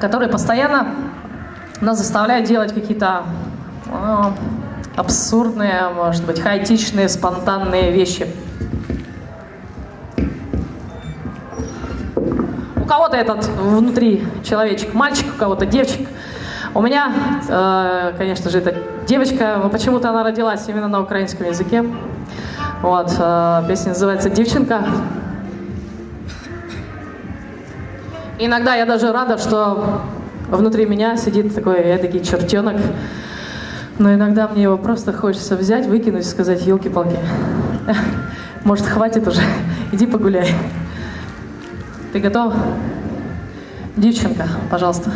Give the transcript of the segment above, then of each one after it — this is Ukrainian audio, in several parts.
который постоянно нас заставляет делать какие-то э, абсурдные, может быть, хаотичные, спонтанные вещи. У кого-то этот внутри человечек мальчик, у кого-то девочек. У меня, э, конечно же, это девочка, но почему-то она родилась именно на украинском языке. Вот, э, песня называется «Девчонка». Иногда я даже рада, что внутри меня сидит такой эдакий чертенок. Но иногда мне его просто хочется взять, выкинуть и сказать, елки-палки, может, хватит уже, иди погуляй. Ты готов? Девчонка, пожалуйста.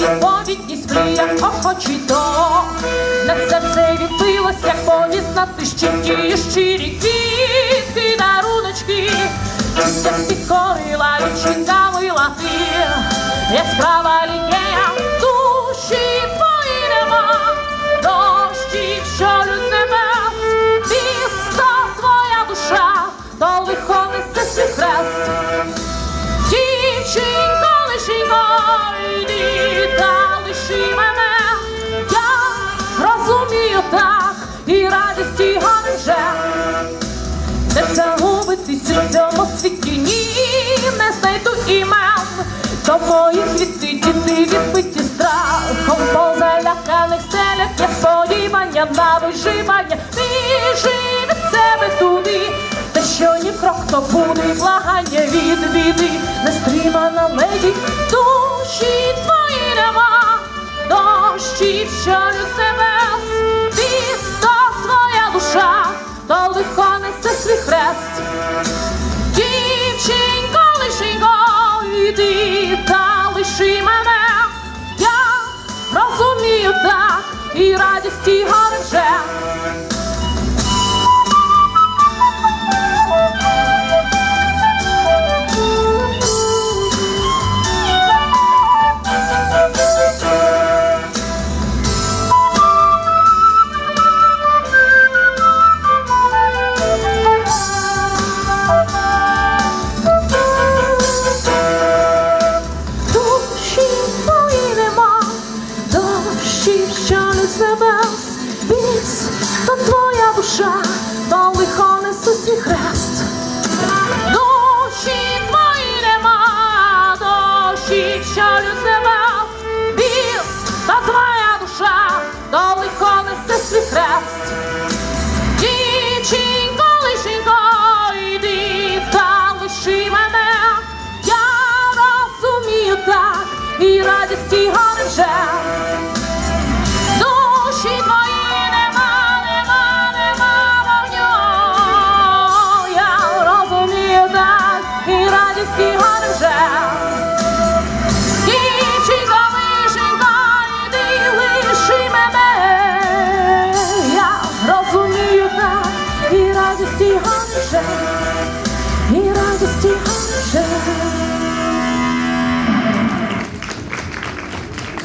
Невідповідність мріях охочі до. На серце відбилось, як болісно ти щиті щирі квітки, даруночки, Чистя підкорила відчинка мила ти, яскрава лікея, душі твої нема, дощі, що люд небес, місто твоя душа, то лихо несе свій хрест. Дівчинко, лишенько, йди та мене, я розумію так, і радість і горе вже. Не загубитись у цьому світі, ні, не знайду імен. До моїх квіти діти відбиті страхом, по заляканих селях є сподівання на виживання. Біжи від себе туди, та що ні крок, то буде благання від біди, нестримана леді, душі від себе, місто твоя душа, то лихо несе свій хрест. Дівчинко, лишенько, йди та лиши мене, я розумію так, і радість і горе. Що не себе, біс, то твоя душа, то лихо несе свій хрест. Душі твої нема, дощі, що не себе, біс, то твоя душа, то лихо несе свій хрест. Дівчинко, лишенько, йди та лиши мене, я розумію так, і радість і горе